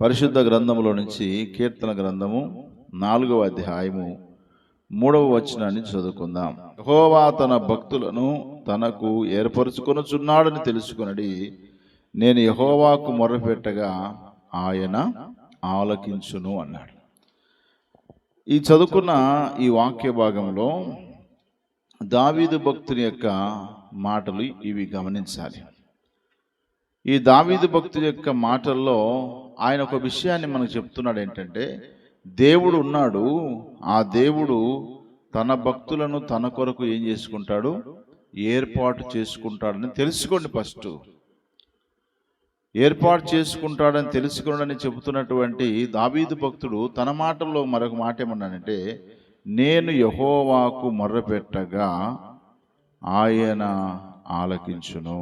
పరిశుద్ధ గ్రంథములో నుంచి కీర్తన గ్రంథము నాలుగవ అధ్యాయము మూడవ వచనాన్ని చదువుకుందాం. యెహోవా తన భక్తులను తనకు ఏర్పరచుకొనుచున్నాడని తెలుసుకొనడి నేను యహోవాకు మొర్రపెట్టగా ఆయన ఆలకించును అన్నాడు. ఈ చదువుకున్న ఈ వాక్య భాగంలో దావీదు భక్తుని యొక్క మాటలు ఇవి గమనించాలి. ఈ దావీదు భక్తుల యొక్క మాటల్లో ఆయన ఒక విషయాన్ని మనకు చెప్తున్నాడు ఏంటంటే దేవుడు ఉన్నాడు ఆ దేవుడు తన భక్తులను తన కొరకు ఏం చేసుకుంటాడు? ఏర్పాటు చేసుకుంటాడని తెలుసుకోండి ఫస్ట్. ఏర్పాటు చేసుకుంటాడని తెలుసుకున్నాడని చెబుతున్నటువంటి దావీదు భక్తుడు తన మాటల్లో మరొక మాట ఏమన్నానంటే నేను యహోవాకు మొర్రపెట్టగా ఆయన ఆలకించును.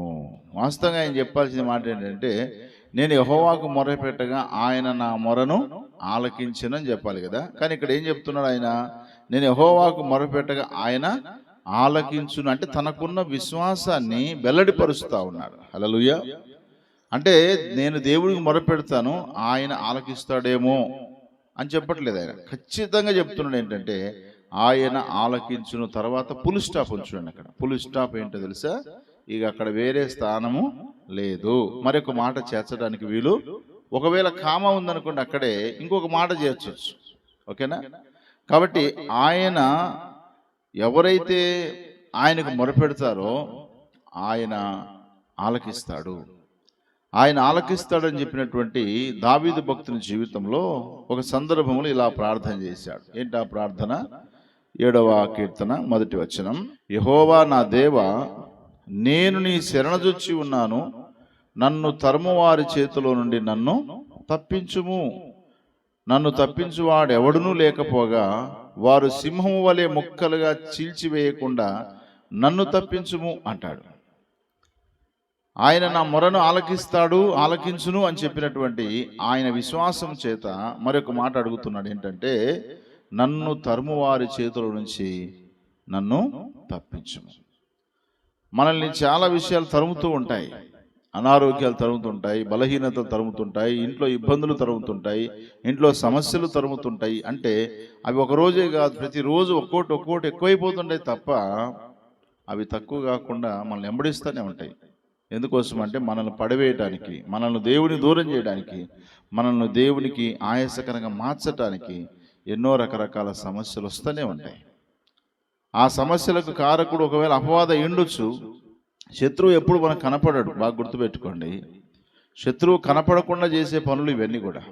వాస్తవంగా ఆయన చెప్పాల్సిన మాట ఏంటంటే నేను యహోవాకు మొరపెట్టగా ఆయన నా మొరను ఆలకించనని చెప్పాలి కదా. కానీ ఇక్కడ ఏం చెప్తున్నాడు ఆయన? నేను యహోవాకు మొరపెట్టగా ఆయన ఆలకించును. అంటే తనకున్న విశ్వాసాన్ని వెల్లడిపరుస్తూ ఉన్నాడు. హలలుయ అంటే నేను దేవుడికి మొరపెడతాను ఆయన ఆలకిస్తాడేమో అని చెప్పట్లేదు ఆయన. ఖచ్చితంగా చెప్తున్నాడు ఏంటంటే ఆయన ఆలకించును తర్వాత పుల్ స్టాప్ ఉంచుడండి అక్కడ. పుల్ స్టాప్ ఏంటో తెలుసా? ఇక అక్కడ వేరే స్థానము లేదు. మరొక మాట చేర్చడానికి వీలు. ఒకవేళ కామ ఉందనుకోండి అక్కడే ఇంకొక మాట చేర్చవచ్చు ఓకేనా? కాబట్టి ఆయన ఎవరైతే ఆయనకు మొరపెడతారో ఆయన ఆలకిస్తాడు. ఆయన ఆలకిస్తాడని చెప్పినటువంటి దావీదు భక్తుని జీవితంలో ఒక సందర్భంలో ఇలా ప్రార్థన చేశాడు. ఏంటి ఆ ప్రార్థన? ఏడవ కీర్తన మొదటి వచనం. యహోవా నా దేవ నేను నీ శరణజొచ్చి ఉన్నాను. నన్ను తరుమువారి చేతిలో నుండి నన్ను తప్పించుము. నన్ను తప్పించువాడు ఎవడునూ లేకపోగా వారు సింహము వలె ముక్కలుగా చీల్చివేయకుండా నన్ను తప్పించుము అంటాడు. ఆయన నా మొరను ఆలకిస్తాడు ఆలకించును అని చెప్పినటువంటి ఆయన విశ్వాసం చేత మరొక మాట అడుగుతున్నాడు. ఏంటంటే నన్ను తరుమువారి చేతుల నుంచి నన్ను తప్పించము. మనల్ని చాలా విషయాలు తరుముతూ ఉంటాయి. అనారోగ్యాలు తరుముతుంటాయి బలహీనతలు తరుముతుంటాయి ఇంట్లో ఇబ్బందులు తరుముతుంటాయి ఇంట్లో సమస్యలు తరుముతుంటాయి. అంటే అవి ఒకరోజే కాదు ప్రతిరోజు ఒక్కోటి ఒక్కోటి ఎక్కువైపోతుంటాయి తప్ప అవి తక్కువ కాకుండా మనల్ని వెంబడిస్తూనే ఉంటాయి. ఎందుకోసం అంటే మనల్ని పడవేయటానికి మనల్ని దేవుని దూరం చేయడానికి మనల్ని దేవునికి ఆయాసకరంగా మార్చటానికి ఎన్నో రకరకాల సమస్యలు వస్తూనే ఉంటాయి ఆ సమస్యలకు కారకుడు ఒకవేళ అపవాద ఎండొచ్చు శత్రువు ఎప్పుడు మనకు కనపడడు బాగా గుర్తుపెట్టుకోండి. శత్రువు కనపడకుండా చేసే పనులు ఇవన్నీ కూడా.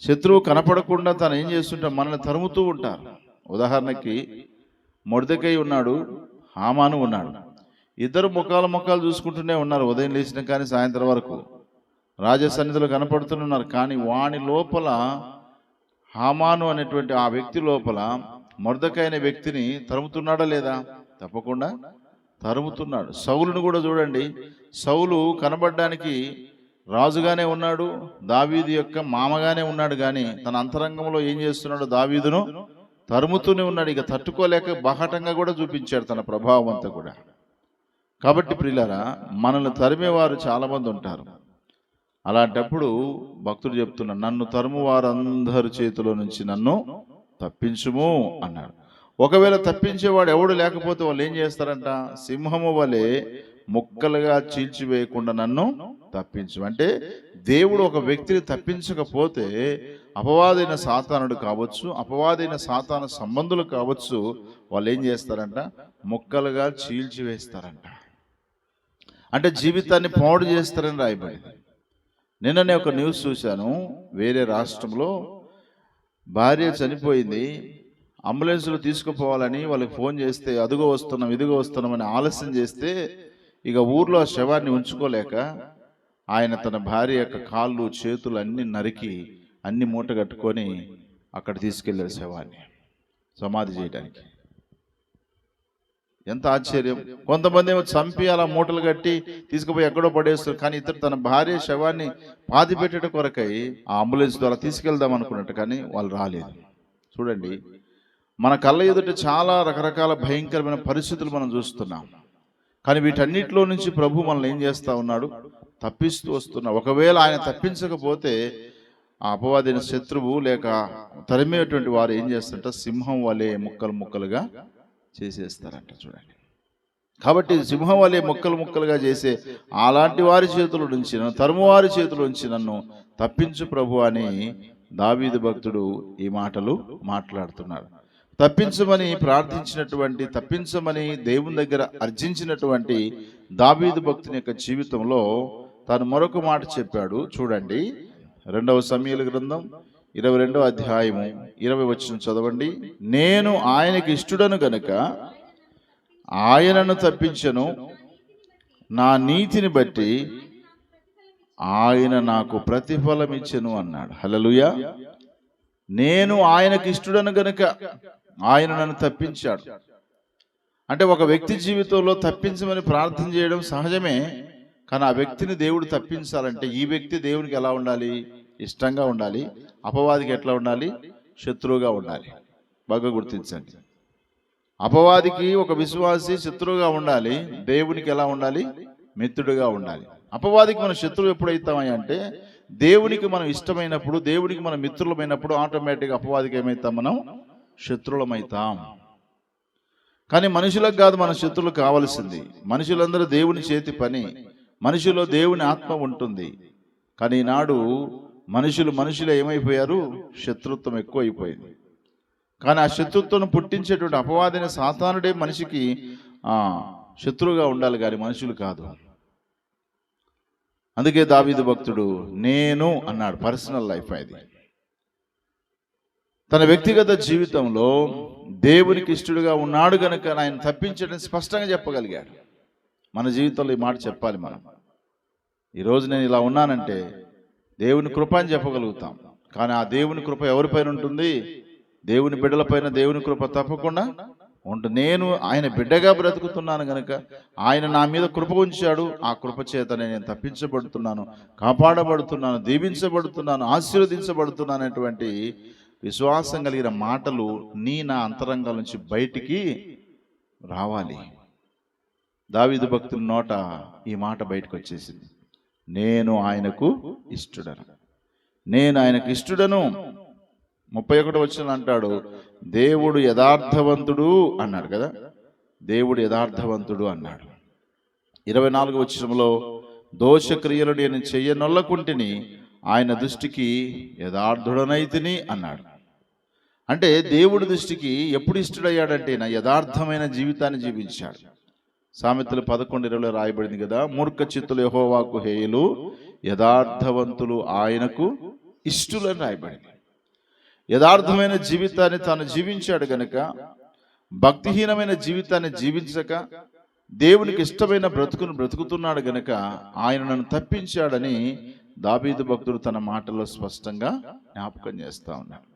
శత్రువు కనపడకుండా తను ఏం చేస్తుంటే మనల్ని తరుముతూ ఉంటారు. ఉదాహరణకి మొడదకై ఉన్నాడు హామాను ఉన్నాడు. ఇద్దరు ముఖాలు ముఖాలు చూసుకుంటూనే ఉన్నారు ఉదయం లేచిన కానీ సాయంత్రం వరకు. రాజ సన్నిధిలో కనపడుతూనే ఉన్నారు కానీ వాని లోపల హామాను అనేటువంటి ఆ వ్యక్తి లోపల మరుదకైన వ్యక్తిని తరుముతున్నాడా లేదా? తప్పకుండా తరుముతున్నాడు. సౌలును కూడా చూడండి. సౌలు కనబడడానికి రాజుగానే ఉన్నాడు దావీదు యొక్క మామగానే ఉన్నాడు కానీ తన అంతరంగంలో ఏం చేస్తున్నాడు దావీదును తరుముతూనే ఉన్నాడు. ఇక తట్టుకోలేక బహటంగా కూడా చూపించాడు తన ప్రభావం అంతా కూడా. కాబట్టి ప్రియులరా మనల్ని తరిమేవారు చాలామంది ఉంటారు. అలాంటప్పుడు భక్తుడు చెప్తున్నా నన్ను తరుము వారందరి చేతిలో నుంచి నన్ను తప్పించుము అన్నాడు. ఒకవేళ తప్పించేవాడు ఎవడు లేకపోతే వాళ్ళు ఏం చేస్తారంట? సింహము వలె ముక్కలుగా చీల్చివేయకుండా నన్ను తప్పించు. అంటే దేవుడు ఒక వ్యక్తిని తప్పించకపోతే అపవాదైన సాతానుడు కావచ్చు అపవాదైన సాతాన సంబంధులు కావచ్చు వాళ్ళు ఏం చేస్తారంట? ముక్కలుగా చీల్చివేస్తారంట. అంటే జీవితాన్ని పాడు చేస్తారని రాయబడింది. నిన్ననే ఒక న్యూస్ చూశాను వేరే రాష్ట్రంలో. భార్య చనిపోయింది అంబులెన్స్లో తీసుకుపోవాలని వాళ్ళకి ఫోన్ చేస్తే అదుగో వస్తున్నాం ఇదిగో వస్తున్నాం అని ఆలస్యం చేస్తే ఇక ఊర్లో ఆ శవాన్ని ఉంచుకోలేక ఆయన తన భార్య యొక్క కాళ్ళు చేతులు అన్ని నరికి అన్ని మూట కట్టుకొని అక్కడ తీసుకెళ్ళారు శవాన్ని సమాధి చేయడానికి. ఎంత ఆశ్చర్యం. కొంతమంది ఏమో చంపి అలా మూటలు కట్టి తీసుకుపోయి ఎక్కడో పడేస్తారు. కానీ ఇతరు తన భార్య శవాన్ని పాతి పెట్టడం కొరకై ఆ అంబులెన్స్ ద్వారా తీసుకెళ్దాం అనుకున్నట్టు కానీ వాళ్ళు రాలేదు. చూడండి మన కళ్ళ ఎదుట చాలా రకరకాల భయంకరమైన పరిస్థితులు మనం చూస్తున్నాం. కానీ వీటన్నిటిలో నుంచి ప్రభు మనల్ని ఏం చేస్తూ ఉన్నాడు? తప్పిస్తూ వస్తున్నా. ఒకవేళ ఆయన తప్పించకపోతే ఆ అపవాదైన శత్రువు లేక తరిమేటువంటి వారు ఏం చేస్తుంటే సింహం వలె ముక్కలు ముక్కలుగా చేసేస్తారంట చూడండి. కాబట్టి సింహం వలె ముక్కలు ముక్కలుగా చేసే అలాంటి వారి చేతుల నుంచి నన్ను తరుమువారి చేతుల నుంచి నన్ను తప్పించు ప్రభు అని దావీదు భక్తుడు ఈ మాటలు మాట్లాడుతున్నాడు. తప్పించమని ప్రార్థించినటువంటి తప్పించమని దేవుని దగ్గర అర్జించినటువంటి దావీదు భక్తుని యొక్క జీవితంలో తాను మరొక మాట చెప్పాడు. చూడండి రెండవ సమయాల గ్రంథం ఇరవై రెండో అధ్యాయము ఇరవై వచ్చిన చదవండి. నేను ఆయనకి ఇష్టడను గనుక ఆయనను తప్పించను. నా నీతిని బట్టి ఆయన నాకు ప్రతిఫలం ఇచ్చెను అన్నాడు. హలలుయ నేను ఆయనకి ఇష్టడను గనుక ఆయన నన్ను తప్పించాడు. అంటే ఒక వ్యక్తి జీవితంలో తప్పించమని ప్రార్థన చేయడం సహజమే కానీ ఆ వ్యక్తిని దేవుడు తప్పించాలంటే ఈ వ్యక్తి దేవునికి ఎలా ఉండాలి? ఇష్టంగా ఉండాలి అపవాదికి ఎట్లా ఉండాలి? శత్రువుగా ఉండాలి. బాగా గుర్తించండి. అపవాదికి ఒక విశ్వాసి శత్రువుగా ఉండాలి దేవునికి ఎలా ఉండాలి? మిత్రుడుగా ఉండాలి. అపవాదికి మనం శత్రువు ఎప్పుడైతామని అంటే దేవునికి మనం ఇష్టమైనప్పుడు దేవునికి మనం మిత్రులమైనప్పుడు ఆటోమేటిక్గా అపవాదికి ఏమవుతాం మనం? శత్రులమవుతాం కానీ మనుషులకు కాదు మన శత్రులు కావలసింది. మనుషులందరూ దేవుని చేతి పని. మనిషిలో దేవుని ఆత్మ ఉంటుంది. కానీ ఈనాడు మనుషులు మనుషులు ఏమైపోయారు? శత్రుత్వం ఎక్కువ అయిపోయింది కానీ ఆ శత్రుత్వం పుట్టించేటువంటి అపవాదైన సాతానుడే మనిషికి శత్రువుగా ఉండాలి కానీ మనుషులు కాదు. అందుకే దావీదు భక్తుడు నేను అన్నాడు పర్సనల్ లైఫ్ అది. తన వ్యక్తిగత జీవితంలో దేవునికి ఇష్టడుగా ఉన్నాడు కనుక ఆయన తప్పించడం స్పష్టంగా చెప్పగలిగాడు. మన జీవితంలో ఈ మాట చెప్పాలి మనం. ఈరోజు నేను ఇలా ఉన్నానంటే దేవుని కృప అని చెప్పగలుగుతాం. కానీ ఆ దేవుని కృప ఎవరిపైన ఉంటుంది? దేవుని బిడ్డలపైన దేవుని కృప తప్పకుండా ఉంటుంది నేను ఆయన బిడ్డగా బ్రతుకుతున్నాను గనుక ఆయన నా మీద కృప ఉంచాడు. ఆ కృప చేత నేను తప్పించబడుతున్నాను కాపాడబడుతున్నాను దీవించబడుతున్నాను ఆశీర్వదించబడుతున్నాను అనేటువంటి విశ్వాసం కలిగిన మాటలు నీ నా అంతరంగాల నుంచి బయటికి రావాలి. దావీదు భక్తుని నోట ఈ మాట బయటకు వచ్చేసింది. నేను ఆయనకు ఇష్టడను. నేను ఆయనకు ఇష్టడను. ముప్పై ఒకటి వచ్చిన అంటాడు దేవుడు యథార్థవంతుడు అన్నాడు కదా? దేవుడు యథార్థవంతుడు అన్నాడు. ఇరవై నాలుగు వచ్చినంలో దోషక్రియలు నేను చెయ్యనొల్లకుంటిని ఆయన దృష్టికి యథార్థుడనైతిని అన్నాడు. అంటే దేవుడి దృష్టికి ఎప్పుడు ఇష్టడయ్యాడంటే నా యథార్థమైన జీవితాన్ని జీవించాడు. సామెతలు పదకొండు ఇరవై రాయబడింది కదా మూర్ఖ చిత్తులు యహోవాకు హేయులు యథార్థవంతులు ఆయనకు ఇష్టులని రాయబడింది. యథార్థమైన జీవితాన్ని తాను జీవించాడు గనక భక్తిహీనమైన జీవితాన్ని జీవించక దేవునికి ఇష్టమైన బ్రతుకును బ్రతుకుతున్నాడు గనక ఆయన నన్ను తప్పించాడని దాబీదు భక్తుడు తన మాటలో స్పష్టంగా జ్ఞాపకం చేస్తా ఉన్నాడు.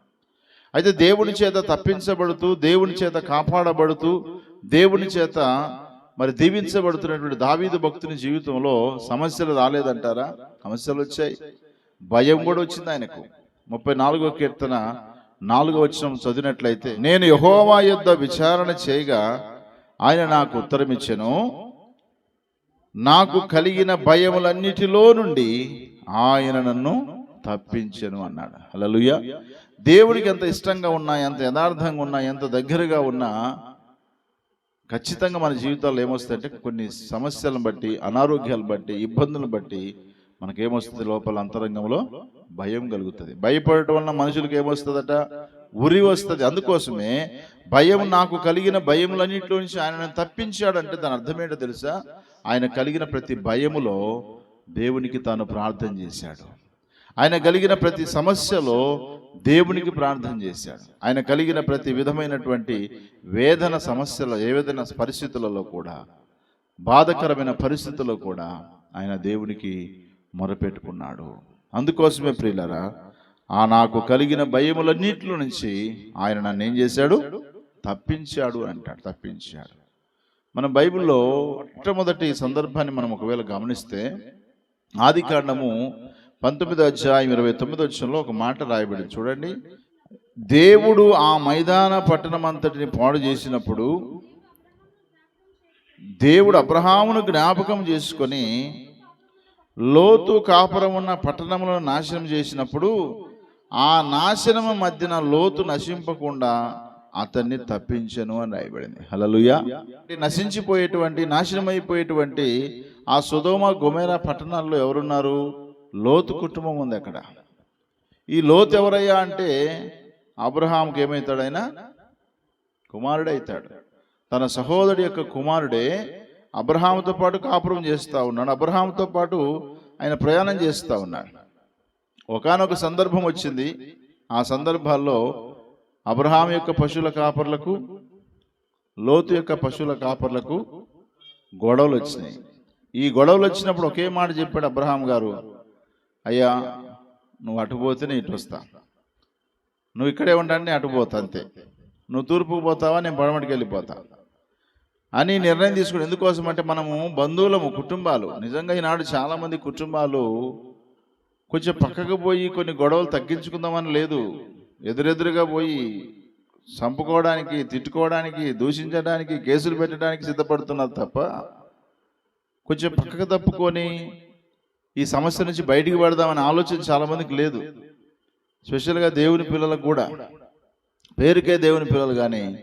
అయితే దేవుని చేత తప్పించబడుతూ దేవుని చేత కాపాడబడుతూ దేవుని చేత మరి దీవించబడుతున్నటువంటి దావీదు భక్తుని జీవితంలో సమస్యలు రాలేదంటారా? సమస్యలు వచ్చాయి. భయం కూడా వచ్చింది ఆయనకు. ముప్పై నాలుగో కీర్తన నాలుగో వచ్చిన చదివినట్లయితే నేను యహోవా యొద్ద విచారణ చేయగా ఆయన నాకు ఉత్తరం ఇచ్చెను. నాకు కలిగిన భయములన్నిటిలో నుండి ఆయన నన్ను తప్పించను అన్నాడు. అలలుయ దేవుడికి ఎంత ఇష్టంగా ఉన్నా ఎంత యథార్థంగా ఉన్నా ఎంత దగ్గరగా ఉన్నా ఖచ్చితంగా మన జీవితాల్లో ఏమొస్తాయంటే కొన్ని సమస్యలను బట్టి అనారోగ్యాలను బట్టి ఇబ్బందులను బట్టి మనకేమొస్తుంది? లోపల అంతరంగంలో భయం కలుగుతుంది. భయపడటం వలన మనుషులకు ఏమొస్తుందట? ఉరి వస్తుంది. అందుకోసమే భయం నాకు కలిగిన భయములన్నింటిలో నుంచి ఆయన తప్పించాడంటే దాని అర్థం ఏంటో తెలుసా? ఆయన కలిగిన ప్రతి భయములో దేవునికి తాను ప్రార్థన చేశాడు. ఆయన కలిగిన ప్రతి సమస్యలో దేవునికి ప్రార్థన చేశాడు. ఆయన కలిగిన ప్రతి విధమైనటువంటి వేదన సమస్యలో ఏ విధమైన పరిస్థితులలో కూడా బాధకరమైన పరిస్థితుల్లో కూడా ఆయన దేవునికి మొరపెట్టుకున్నాడు. అందుకోసమే ప్రియులరా ఆ నాకు కలిగిన భయములన్నింటిలో నుంచి ఆయన నన్ను ఏం చేశాడు? తప్పించాడు అంటాడు తప్పించాడు. మన బైబిల్లో మొట్టమొదటి సందర్భాన్ని మనం ఒకవేళ గమనిస్తే ఆది కాండము పంతొమ్మిదో అధ్యాయం ఇరవై తొమ్మిదో వచ్చంలో ఒక మాట రాయబడింది. చూడండి. దేవుడు ఆ మైదాన పట్టణం అంతటిని పాడు చేసినప్పుడు దేవుడు అబ్రహామును జ్ఞాపకం చేసుకొని లోతు కాపురం ఉన్న పట్టణములను నాశనం చేసినప్పుడు ఆ నాశనము మధ్యన లోతు నశింపకుండా అతన్ని తప్పించను అని రాయబడింది. హలలుయా నశించిపోయేటువంటి నాశనమైపోయేటువంటి ఆ సుధోమ గుమేరా పట్టణాల్లో ఎవరున్నారు? లోతు కుటుంబం ఉంది అక్కడ. ఈ లోతు ఎవరయ్యా అంటే అబ్రహాంకి ఏమవుతాడైనా కుమారుడే అవుతాడు తన సహోదరుడి యొక్క కుమారుడే అబ్రహాంతో పాటు కాపురం చేస్తూ ఉన్నాడు. అబ్రహాంతో పాటు ఆయన ప్రయాణం చేస్తూ ఉన్నాడు. ఒకానొక సందర్భం వచ్చింది. ఆ సందర్భాల్లో అబ్రహాం యొక్క పశువుల కాపర్లకు లోతు యొక్క పశువుల కాపర్లకు గొడవలు వచ్చినాయి. ఈ గొడవలు వచ్చినప్పుడు ఒకే మాట చెప్పాడు అబ్రహాం గారు అయ్యా నువ్వు అటు పోతేనే ఇటు వస్తా. నువ్వు ఇక్కడే ఉండండి అటు పోతా అంతే. నువ్వు తూర్పుకు పోతావా నేను పడమటికి వెళ్ళిపోతా. అని నిర్ణయం తీసుకుని ఎందుకోసం అంటే మనము బంధువులము కుటుంబాలు. నిజంగా ఈనాడు చాలామంది కుటుంబాలు కొంచెం పక్కకు పోయి కొన్ని గొడవలు తగ్గించుకుందామని లేదు. ఎదురెదురుగా పోయి చంపుకోవడానికి తిట్టుకోవడానికి దూషించడానికి కేసులు పెట్టడానికి సిద్ధపడుతున్నారు తప్ప కొంచెం పక్కకు తప్పుకొని ఈ సమస్య నుంచి బయటికి పడదామనే ఆలోచన చాలా మందికి లేదు. స్పెషల్గా దేవుని పిల్లలకు కూడా. పేరుకే దేవుని పిల్లలు కానీ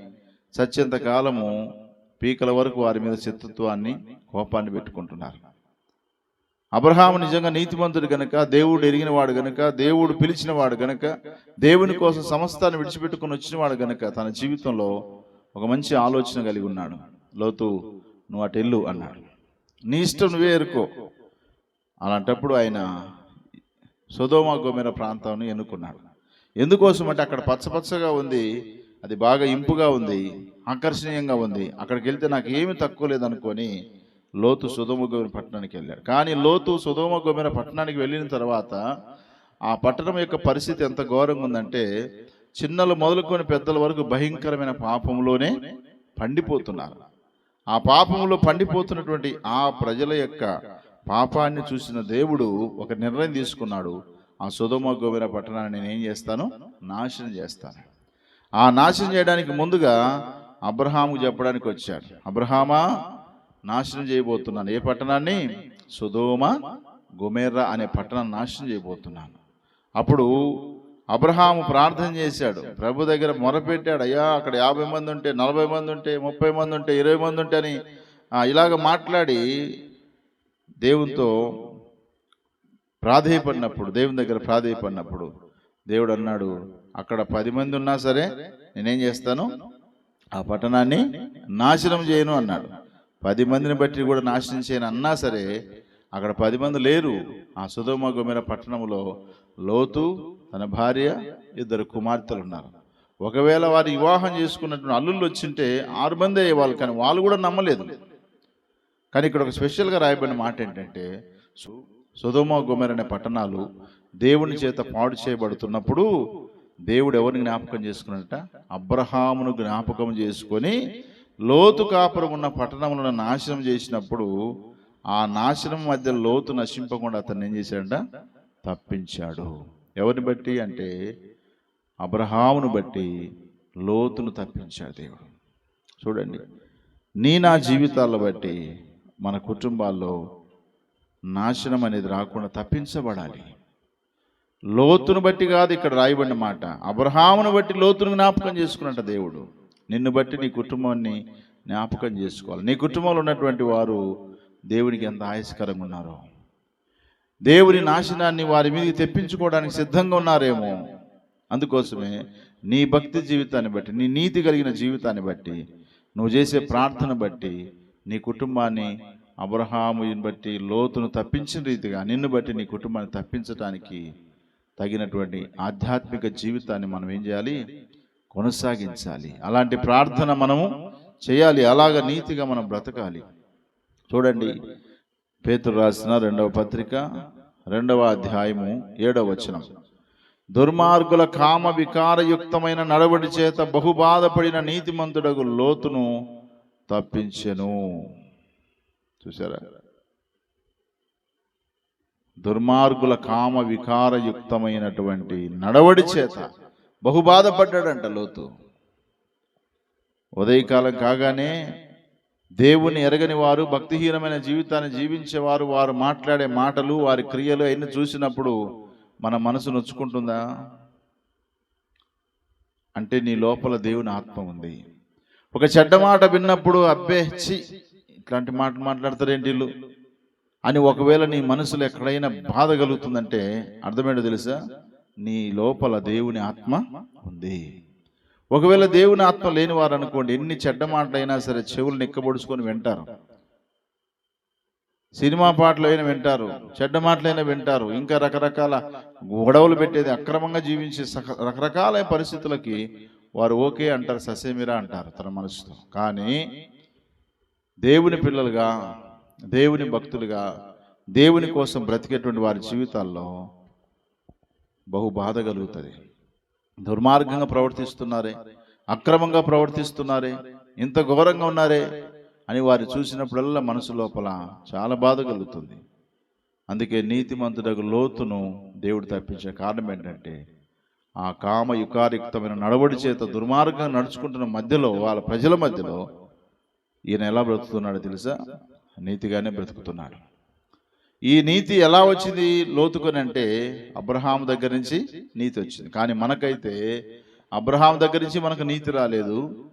సత్యంత కాలము పీకల వరకు వారి మీద శత్రుత్వాన్ని కోపాన్ని పెట్టుకుంటున్నారు. అబ్రహాం నిజంగా నీతిమంతుడు గనుక దేవుడు ఎరిగిన వాడు గనుక దేవుడు పిలిచిన వాడు గనుక దేవుని కోసం సమస్తాన్ని విడిచిపెట్టుకుని వచ్చిన వాడు గనుక తన జీవితంలో ఒక మంచి ఆలోచన కలిగి ఉన్నాడు. లోతు నువ్వు అటెల్లు అన్నాడు. నీ ఇష్టం నువ్వే ఎరుకో. అలాంటప్పుడు ఆయన సుధోమ గోమెర ప్రాంతాన్ని ఎన్నుకున్నాడు. ఎందుకోసం అంటే అక్కడ పచ్చపచ్చగా ఉంది అది బాగా ఇంపుగా ఉంది ఆకర్షణీయంగా ఉంది. అక్కడికి వెళ్తే నాకు ఏమి తక్కువ లేదనుకొని లోతు సుధోమ గోమెర పట్టణానికి వెళ్ళాడు. కానీ లోతు సుధోమ గోమెర పట్టణానికి వెళ్ళిన తర్వాత ఆ పట్టణం యొక్క పరిస్థితి ఎంత ఘోరంగా ఉందంటే చిన్నలు మొదలుకొని పెద్దల వరకు భయంకరమైన పాపంలోనే పండిపోతున్నారు. ఆ పాపంలో పండిపోతున్నటువంటి ఆ ప్రజల యొక్క పాపాన్ని చూసిన దేవుడు ఒక నిర్ణయం తీసుకున్నాడు. ఆ సుధమ గోవిర పట్టణాన్ని నేను ఏం చేస్తాను? నాశనం చేస్తాను. ఆ నాశనం చేయడానికి ముందుగా అబ్రహాము చెప్పడానికి వచ్చాడు. అబ్రహామా నాశనం చేయబోతున్నాను. ఏ పట్టణాన్ని? సుధోమ గుమేర్రా అనే పట్టణం నాశనం చేయబోతున్నాను. అప్పుడు అబ్రహాము ప్రార్థన చేశాడు. ప్రభు దగ్గర మొరపెట్టాడు. అయ్యా అక్కడ యాభై మంది ఉంటే నలభై మంది ఉంటే ముప్పై మంది ఉంటే ఇరవై మంది ఉంటే అని ఇలాగ మాట్లాడి దేవునితో ప్రాధేయపడినప్పుడు దేవుని దగ్గర ప్రాధేయపడినప్పుడు దేవుడు అన్నాడు అక్కడ పది మంది ఉన్నా సరే నేనేం చేస్తాను? ఆ పట్టణాన్ని నాశనం చేయను అన్నాడు. పది మందిని బట్టి కూడా నాశనం చేయను అన్నా సరే అక్కడ పది మంది లేరు. ఆ సుధోమ గుమెర పట్టణంలో లోతు తన భార్య ఇద్దరు కుమార్తెలు ఉన్నారు ఒకవేళ వారు వివాహం చేసుకున్నటువంటి అల్లుళ్ళు వచ్చింటే ఆరు మంది అయ్యేవాళ్ళు కానీ వాళ్ళు కూడా నమ్మలేదు. కానీ ఇక్కడ ఒక స్పెషల్గా రాయబడిన మాట ఏంటంటే సుధోమ గుమర్ అనే పట్టణాలు దేవుని చేత పాడు చేయబడుతున్నప్పుడు దేవుడు ఎవరిని జ్ఞాపకం చేసుకున్నట అబ్రహామును జ్ఞాపకం చేసుకొని లోతు కాపురం ఉన్న పట్టణములను నాశనం చేసినప్పుడు ఆ నాశనం మధ్య లోతు నశింపకుండా అతను ఏం చేశాడంట? తప్పించాడు. ఎవరిని బట్టి అంటే అబ్రహామును బట్టి లోతును తప్పించాడు దేవుడు. చూడండి నీ నా జీవితాలను బట్టి మన కుటుంబాల్లో నాశనం అనేది రాకుండా తప్పించబడాలి. లోతును బట్టి కాదు ఇక్కడ రాయబడిన మాట. అబ్రహామును బట్టి లోతును జ్ఞాపకం చేసుకున్నట్ట దేవుడు. నిన్ను బట్టి నీ కుటుంబాన్ని జ్ఞాపకం చేసుకోవాలి. నీ కుటుంబంలో ఉన్నటువంటి వారు దేవునికి ఎంత ఆయస్కరంగా ఉన్నారో. దేవుని నాశనాన్ని వారి మీదకి తెప్పించుకోవడానికి సిద్ధంగా ఉన్నారేమో. అందుకోసమే నీ భక్తి జీవితాన్ని బట్టి నీ నీతి కలిగిన జీవితాన్ని బట్టి నువ్వు చేసే ప్రార్థన బట్టి నీ కుటుంబాన్ని అబ్రహాముని బట్టి లోతును తప్పించిన రీతిగా నిన్ను బట్టి నీ కుటుంబాన్ని తప్పించడానికి తగినటువంటి ఆధ్యాత్మిక జీవితాన్ని మనం ఏం చేయాలి? కొనసాగించాలి. అలాంటి ప్రార్థన మనము చేయాలి. అలాగ నీతిగా మనం బ్రతకాలి. చూడండి పేతురు రాసిన రెండవ పత్రిక రెండవ అధ్యాయము ఏడవ వచనం. దుర్మార్గుల కామ వికారయుక్తమైన నడవడి చేత బహుబాధపడిన నీతిమంతుడగు లోతును తప్పించెను. చూసారా దుర్మార్గుల కామ వికారయుక్తమైనటువంటి నడవడి చేత బహుబాధపడ్డాడంట లోతు. ఉదయకాలం కాగానే దేవుని ఎరగని వారు భక్తిహీనమైన జీవితాన్ని జీవించేవారు వారు మాట్లాడే మాటలు వారి క్రియలు అవన్నీ చూసినప్పుడు మన మనసు నొచ్చుకుంటుందా? అంటే నీ లోపల దేవుని ఆత్మ ఉంది. ఒక చెడ్డ మాట విన్నప్పుడు అబ్బేచ్చి ఇట్లాంటి మాటలు మాట్లాడతారేంటి వీళ్ళు? అని ఒకవేళ నీ మనసులో ఎక్కడైనా బాధ కలుగుతుందంటే అర్థమేంటో తెలుసా? నీ లోపల దేవుని ఆత్మ ఉంది. ఒకవేళ దేవుని ఆత్మ లేని వారు అనుకోండి ఎన్ని చెడ్డ మాటలైనా సరే చెవులు నిక్కబొడుచుకొని వింటారు. సినిమా పాటలైనా వింటారు చెడ్డ మాటలైనా వింటారు. ఇంకా రకరకాల గొడవలు పెట్టేది అక్రమంగా జీవించే సక- రకరకాల పరిస్థితులకి వారు ఓకే అంటారు ససేమిరా అంటారు తన మనసుతో. కానీ దేవుని పిల్లలుగా దేవుని భక్తులుగా దేవుని కోసం బ్రతికేటువంటి వారి జీవితాల్లో బహు బాధ కలుగుతుంది. దుర్మార్గంగా ప్రవర్తిస్తున్నారే అక్రమంగా ప్రవర్తిస్తున్నారే ఇంత ఘోరంగా ఉన్నారే అని వారు చూసినప్పుడల్లా మనసు లోపల చాలా బాధ కలుగుతుంది. అందుకే నీతిమంతుడకు లోతును దేవుడు తప్పించే కారణం ఏంటంటే ఆ కామ యుకారిక్తమైన నడవడి చేత దుర్మార్గంగా నడుచుకుంటున్న మధ్యలో వాళ్ళ ప్రజల మధ్యలో ఈయన ఎలా బ్రతుకుతున్నాడో తెలుసా? నీతిగానే బ్రతుకుతున్నాడు. ఈ నీతి ఎలా వచ్చింది? లోతుకొని అంటే అబ్రహాం దగ్గర నుంచి నీతి వచ్చింది. కానీ మనకైతే అబ్రహాం దగ్గర నుంచి మనకు నీతి రాలేదు.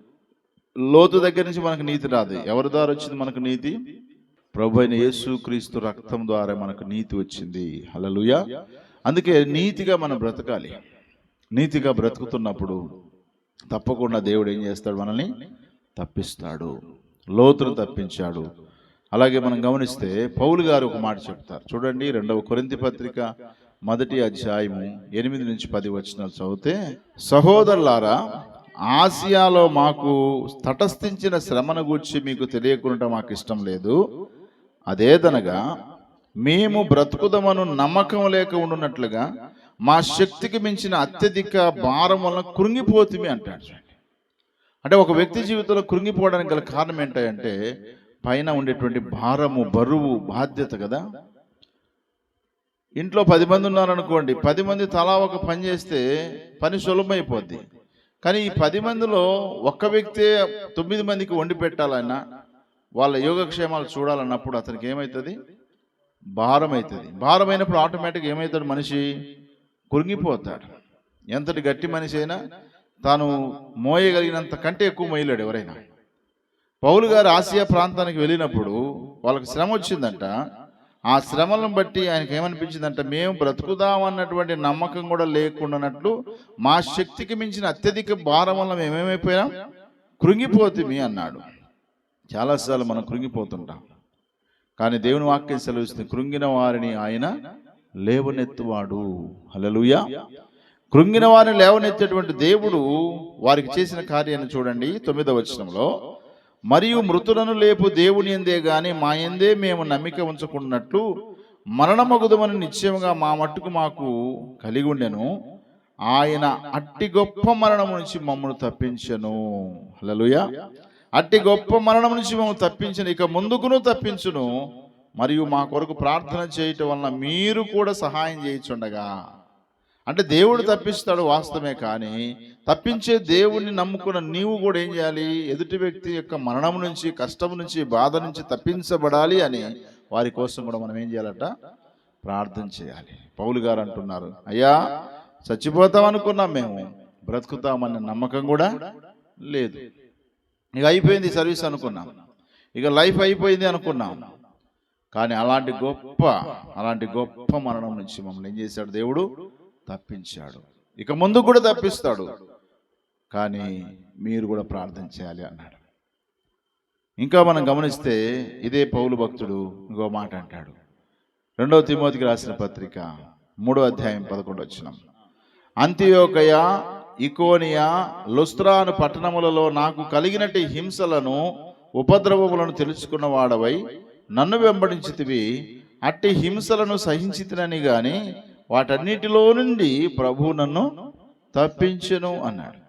లోతు దగ్గర నుంచి మనకు నీతి రాదు. ఎవరి ద్వారా వచ్చింది మనకు నీతి? ప్రభు అయిన యేసుక్రీస్తు రక్తం ద్వారా మనకు నీతి వచ్చింది. హల్లెలూయా. అందుకే నీతిగా మనం బ్రతకాలి. నీతిగా బ్రతుకుతున్నప్పుడు తప్పకుండా దేవుడు ఏం చేస్తాడు మనల్ని తప్పిస్తాడు. లోతును తప్పించాడు. అలాగే మనం గమనిస్తే పౌలు గారు ఒక మాట చెప్తారు. చూడండి రెండవ కొరింతి పత్రిక మొదటి అధ్యాయము ఎనిమిది నుంచి పది వచ్చిన చదివితే సహోదరులారా ఆసియాలో మాకు తటస్థించిన శ్రమను గూర్చి మీకు తెలియకుండా మాకు ఇష్టం లేదు. అదేదనగా మేము బ్రతుకుదమను నమ్మకం లేక ఉండున్నట్లుగా మా శక్తికి మించిన అత్యధిక భారం వలన కృంగిపోతుంది అంటాడు చూడండి. అంటే ఒక వ్యక్తి జీవితంలో కృంగిపోవడానికి గల కారణం ఏంటంటే పైన ఉండేటువంటి భారము బరువు బాధ్యత కదా. ఇంట్లో పది మంది ఉన్నారనుకోండి పది మంది తలా ఒక పని చేస్తే పని సులభమైపోద్ది. కానీ ఈ పది మందిలో ఒక్క వ్యక్తే తొమ్మిది మందికి వండి పెట్టాలన్నా వాళ్ళ యోగక్షేమాలు చూడాలన్నప్పుడు అతనికి ఏమవుతుంది భారం అవుతుంది భారమైనప్పుడు ఆటోమేటిక్ ఏమవుతాడు మనిషి? కృంగిపోతాడు ఎంతటి గట్టి మనిషి అయినా తాను మోయగలిగినంత కంటే ఎక్కువ మోయలేడు ఎవరైనా. పౌలు గారు ఆసియా ప్రాంతానికి వెళ్ళినప్పుడు వాళ్ళకి శ్రమ వచ్చిందంట. ఆ శ్రమలను బట్టి ఆయనకి ఏమనిపించిందంట మేము బ్రతుకుదాం అన్నటువంటి నమ్మకం కూడా లేకుండానట్లు మా శక్తికి మించిన అత్యధిక భారం వల్ల మేమేమైపోయాం కృంగిపోతిమి అన్నాడు. చాలాసార్లు మనం కృంగిపోతుంటాం. కానీ దేవుని వాక్యం సెలవిస్తుంది కృంగిన వారిని ఆయన లేవనెత్తువాడు. హల్లెలూయా. కృంగిన వారిని లేవనెత్తేటువంటి దేవుడు వారికి చేసిన కార్యాన్ని చూడండి తొమ్మిదవ వచనంలో. మరియు మృతులను లేపు దేవుని ఎందే గాని మా ఎందే మేము నమ్మిక ఉంచుకున్నట్లు మరణమగుదమని నిశ్చయముగా మా మట్టుకు మాకు కలిగి ఉండెను. ఆయన అట్టి గొప్ప మరణం నుంచి మమ్మల్ని తప్పించను. హలలుయ అట్టి గొప్ప మరణం నుంచి మమ్మల్ని తప్పించను. ఇక ముందుకును తప్పించును. మరియు మా కొరకు ప్రార్థన చేయటం వలన మీరు కూడా సహాయం చేయించుండగా. అంటే దేవుడు తప్పిస్తాడు వాస్తవమే కానీ తప్పించే దేవుణ్ణి నమ్ముకున్న నీవు కూడా ఏం చేయాలి? ఎదుటి వ్యక్తి యొక్క మరణం నుంచి కష్టం నుంచి బాధ నుంచి తప్పించబడాలి అని వారి కోసం కూడా మనం ఏం చేయాలట? ప్రార్థన చేయాలి. పౌలు గారు అంటున్నారు అయ్యా చచ్చిపోతాం అనుకున్నాం మేము. బ్రతుకుతామన్న నమ్మకం కూడా లేదు. ఇక అయిపోయింది సర్వీస్ అనుకున్నాం. ఇక లైఫ్ అయిపోయింది అనుకున్నాం. కానీ అలాంటి గొప్ప అలాంటి గొప్ప మరణం నుంచి మమ్మల్ని ఏం చేశాడు దేవుడు? తప్పించాడు. ఇక ముందు కూడా తప్పిస్తాడు. కానీ మీరు కూడా ప్రార్థన చేయాలి అన్నాడు. ఇంకా మనం గమనిస్తే ఇదే పౌలు భక్తుడు ఇంకో మాట అంటాడు. రెండవ తిమోతికి రాసిన పత్రిక మూడో అధ్యాయం పదకొండు వచ్చినాం అంత్యోకయ ఇకోనియా లుస్త్రాను పట్టణములలో నాకు కలిగినట్టి హింసలను ఉపద్రవములను తెలుసుకున్న వాడవై నన్ను వెంబడించితివి. అట్టి హింసలను సహించితినని గాని వాటన్నిటిలో నుండి ప్రభు నన్ను తప్పించును అన్నాడు.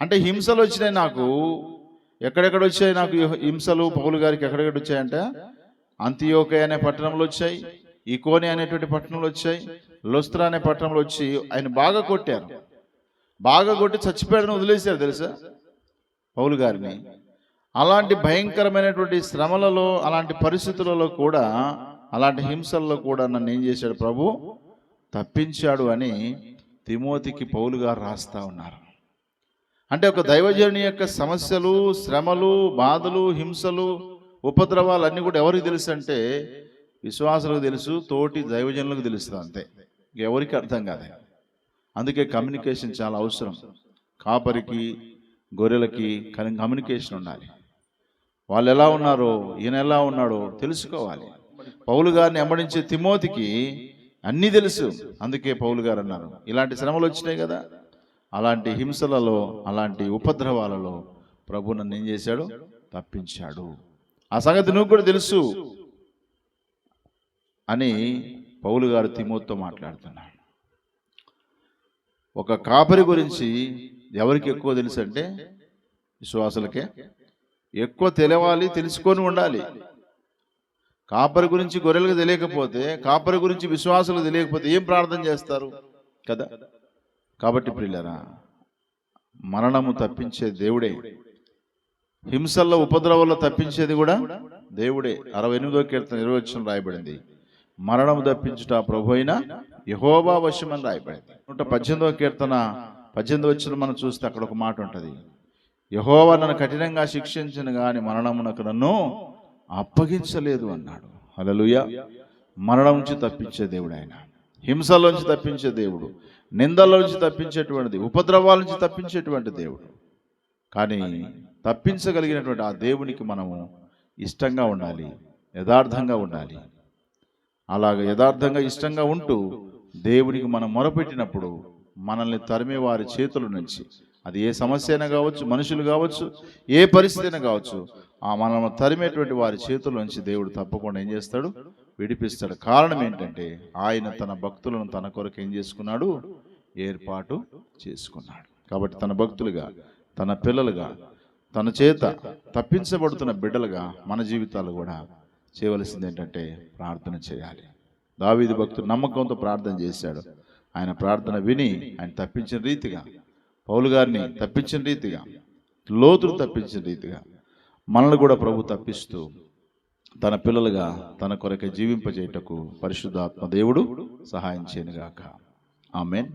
అంటే హింసలు వచ్చినాయి నాకు. ఎక్కడెక్కడ వచ్చాయి నాకు హింసలు? పౌలు గారికి ఎక్కడెక్కడ వచ్చాయంటే? అంత్యోకే అనే పట్టణంలో వచ్చాయి. ఈకోని అనేటువంటి పట్టణంలో వచ్చాయి. లొస్త్రా అనే పట్టణంలో వచ్చి ఆయన బాగా కొట్టారు. బాగా కొట్టి చచ్చిపోయాడని వదిలేశారు తెలుసా? పౌలు గారిని. అలాంటి భయంకరమైనటువంటి శ్రమలలో అలాంటి పరిస్థితులలో కూడా అలాంటి హింసల్లో కూడా నన్ను ఏం చేశాడు ప్రభు? తప్పించాడు అని తిమోతికి పౌలు గారు రాస్తా ఉన్నారు. అంటే ఒక దైవజనుని యొక్క సమస్యలు శ్రమలు బాధలు హింసలు ఉపద్రవాలు అన్నీ కూడా ఎవరికి తెలుసు అంటే విశ్వాసులకు తెలుసు తోటి దైవజనులకు తెలుస్తుంది అంతే. ఎవరికి అర్థం కాదు. అందుకే కమ్యూనికేషన్ చాలా అవసరం. కాపరికి గొర్రెలకి కని- కమ్యూనికేషన్ ఉండాలి. వాళ్ళు ఎలా ఉన్నారో ఈయన ఎలా ఉన్నాడో తెలుసుకోవాలి. పౌలు గారిని అమ్మడించే తిమోతికి అన్నీ తెలుసు. అందుకే పౌలు గారు అన్నారు ఇలాంటి శ్రమలు వచ్చినాయి కదా. అలాంటి హింసలలో అలాంటి ఉపద్రవాలలో ప్రభు నన్ను ఏం చేశాడు? తప్పించాడు. ఆ సంగతి నువ్వు కూడా తెలుసు అని పౌలు గారు తిమోతితో మాట్లాడుతున్నాడు ఒక కాపరి గురించి ఎవరికి ఎక్కువ తెలుసు అంటే విశ్వాసులకే ఎక్కువ తెలియాలి తెలుసుకొని ఉండాలి. కాపరి గురించి గొర్రెలకు తెలియకపోతే కాపరి గురించి విశ్వాసులకు తెలియకపోతే ఏం ప్రార్థన చేస్తారు? కదా? కాబట్టి ప్రియులరా మరణము తప్పించే దేవుడే. హింసల్లో ఉపద్రవంలో తప్పించేది కూడా దేవుడే. అరవై ఎనిమిదో కీర్తన ఇరవై రాయబడింది. మరణము తప్పించుట ప్రభు అయిన యహోబా వశమని రాయబడింది. నూట పద్దెనిమిదో కీర్తన పద్దెనిమిది వచ్చిన మనం చూస్తే అక్కడ ఒక మాట ఉంటుంది. యహోవ నన్ను కఠినంగా శిక్షించిన గాని మరణమునకు నన్ను అప్పగించలేదు అన్నాడు. అలలుయ మరణం నుంచి తప్పించే దేవుడు ఆయన హింసలోంచి తప్పించే దేవుడు నిందలోంచి తప్పించేటువంటి తప్పించేటువంటిది ఉపద్రవాల నుంచి తప్పించేటువంటి దేవుడు. కానీ తప్పించగలిగినటువంటి ఆ దేవునికి మనము ఇష్టంగా ఉండాలి యథార్థంగా ఉండాలి. అలాగ యథార్థంగా ఇష్టంగా ఉంటూ దేవునికి మనం మొరపెట్టినప్పుడు మనల్ని తరిమే వారి చేతుల నుంచి అది ఏ సమస్య అయినా కావచ్చు మనుషులు కావచ్చు ఏ పరిస్థితి అయినా కావచ్చు ఆ మనం తరిమేటువంటి వారి చేతుల్లోంచి నుంచి దేవుడు తప్పకుండా ఏం చేస్తాడు? విడిపిస్తాడు. కారణం ఏంటంటే ఆయన తన భక్తులను తన కొరకు ఏం చేసుకున్నాడు? ఏర్పాటు చేసుకున్నాడు. కాబట్టి తన భక్తులుగా తన పిల్లలుగా తన చేత తప్పించబడుతున్న బిడ్డలుగా మన జీవితాలు కూడా చేయవలసింది ఏంటంటే ప్రార్థన చేయాలి. దావీది భక్తుడు నమ్మకంతో ప్రార్థన చేశాడు. ఆయన ప్రార్థన విని ఆయన తప్పించిన రీతిగా పౌలు గారిని తప్పించిన రీతిగా లోతును తప్పించిన రీతిగా మనల్ని కూడా ప్రభు తప్పిస్తూ తన పిల్లలుగా తన కొరకే జీవింపజేయటకు పరిశుద్ధాత్మ దేవుడు సహాయం చేయనుగాక. ఆమెన్.